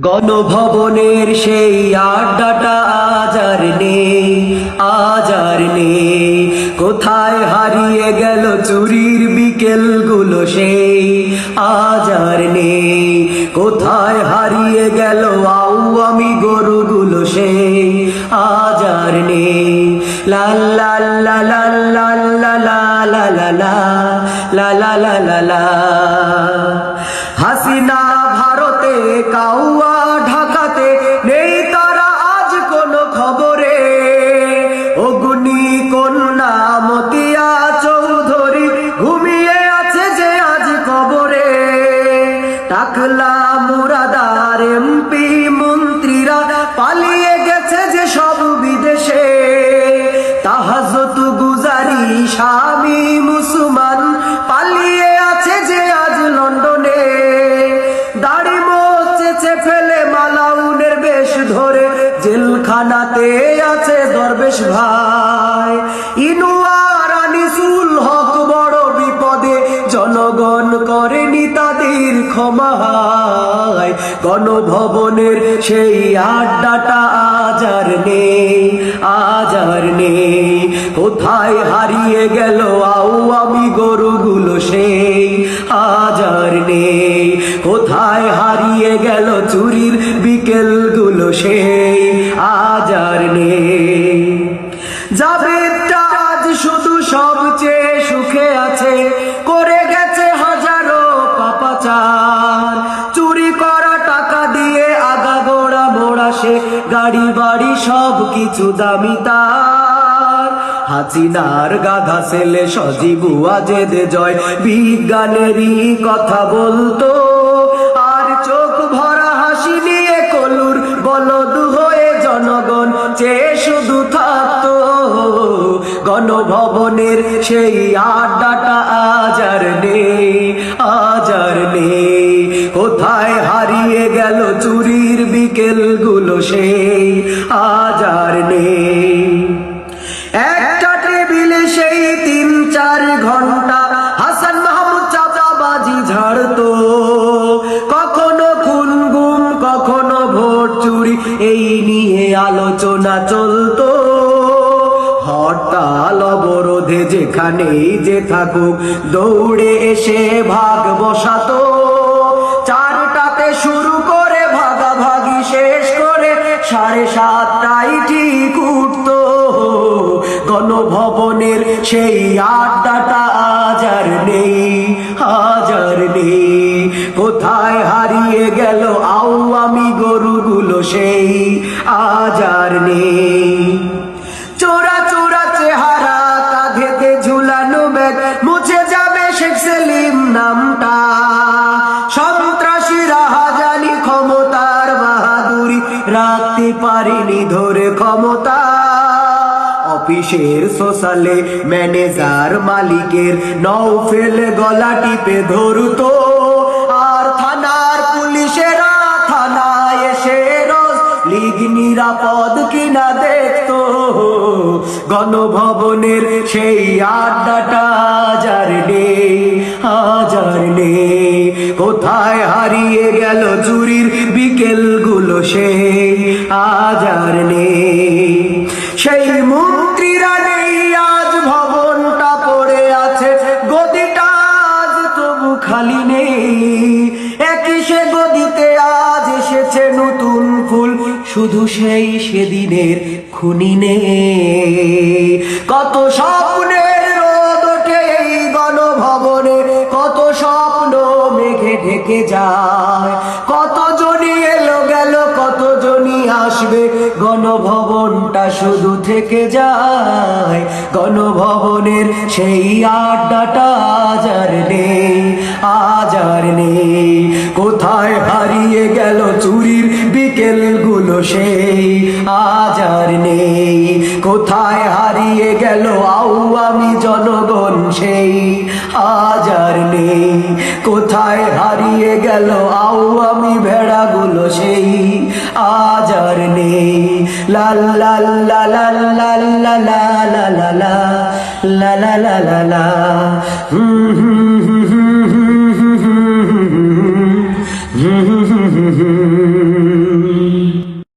গণভবনের সেই আড্ডাটা আজ আর নেই আজ আর নেই কোথায় হারিয়ে গেল চুরির বিকেলগুলো সেই আজ আর নেই কোথায় হারিয়ে গেল আউয়ামি গরুগুলো সেই আজ আর নেই লাল লাল লাল লাল লাল লা লা লা লা লা লা লা লা হাসিনা ভারতে কাউয়া জেলখানাতে আছে দরবেশ ভাই। ইনুয়ার আনিসুল হক বড় বিপদে, জনগণ করেনি তাদের ক্ষমায়। গণভবনের সেই আড্ডাটা আজ আর নেই, আজ আর নেই। কোথায় হারিয়ে গেল আউ আমি গরুগুলো সেই, আজ আর নেই। কোথায় হারিয়ে গেল চুরির বিকেলগুলো সেই। আজ আর নেই। জাবেদটা আজ শুধু সবচেয়ে সুখে আছে। করে গেছে হাজারো পাপাচার। চুরি করা টাকা দিয়ে আগা গোড়া মোড়া সে গাড়ি বাড়ি সব কিছু দামি তার। হাসিনার গাধা ছেলে সজীবু আজেদে জয়। বিজ্ঞানেরই কথা বলতো। আর চোখ ভরা হাসি নিয়ে কলুর বলদ সেই আড্ডাটা আজ আর নেই আজ আর নেই। কোথায় হারিয়ে গেল চুরির বিকেলগুলো সেই আজ আর নেই। একটা টেবিলে সেই তিন চার ঘণ্টা হাসান মাহমুদ চাচাবাজি ঝাড়তো। কখনো খুন গুম, কখনো ভোট চুরি, এই নিয়ে আলোচনা চলতো। হরতাল অবরোধে যেখানেই যে থাকুক, দৌড়ে এসে ভাগ বসাতো। চারটাতে শুরু করে ভাগাভাগি শেষ করে সাড়ে সাতটায় ঠিক উঠতো। গণভবনের সেই আড্ডাটা আজ আর নেই, আজ আর নেই। কোথায় হারিয়ে গেল আউ আমি গরুগুলো সেই নামটা। সন্ত্রাসীরা হাজানি ক্ষমতার বাহাদুরি রাখতে পারিনি ধরে ক্ষমতা। অফিসের সোশ্যালে ম্যানেজার মালিকের নৌফেল গলা টিপে ধরতো। আর থানার পুলিশেরা থানায় এসে রোজ লিগ নিরাপদ কিনা দেখতো। গণভবনের সেই আড্ডাটা আজার নেই আজার নেই। কোথায় হারিয়ে গেল চুরির বিকেলগুলো সেই আজার নেই। সেই মন্ত্রীরা নেই, আজ ভবনটা পড়ে আছে, গদিটা আজ তবু খালি নেই। একই সে গদিতে আজ এসেছে নতুন শুধু সেই সেদিনের খুনি নেই কত স্বপ্নের রোদ ওঠে এই গণভবনে, কত স্বপ্ন মেঘে ঢেকে যায়। কত জনি এলো গেল, কত জনি আসবে, গণভবনটা শুধু থেকে যায়। গণভবনের সেই আড্ডাটা আজ আর নেই, আজ আর নেই। সেই আজ আর নেই কোথায় হারিয়ে গেল আউ আমি জনগণ সেই আজ আর নেই কোথায় হারিয়ে গেল আউ আমি ভেড়াগুলো সেই আজ আর নেই লাল লাল লাল লাল লাল লাল লাল লাল লাল লাল হুম হুম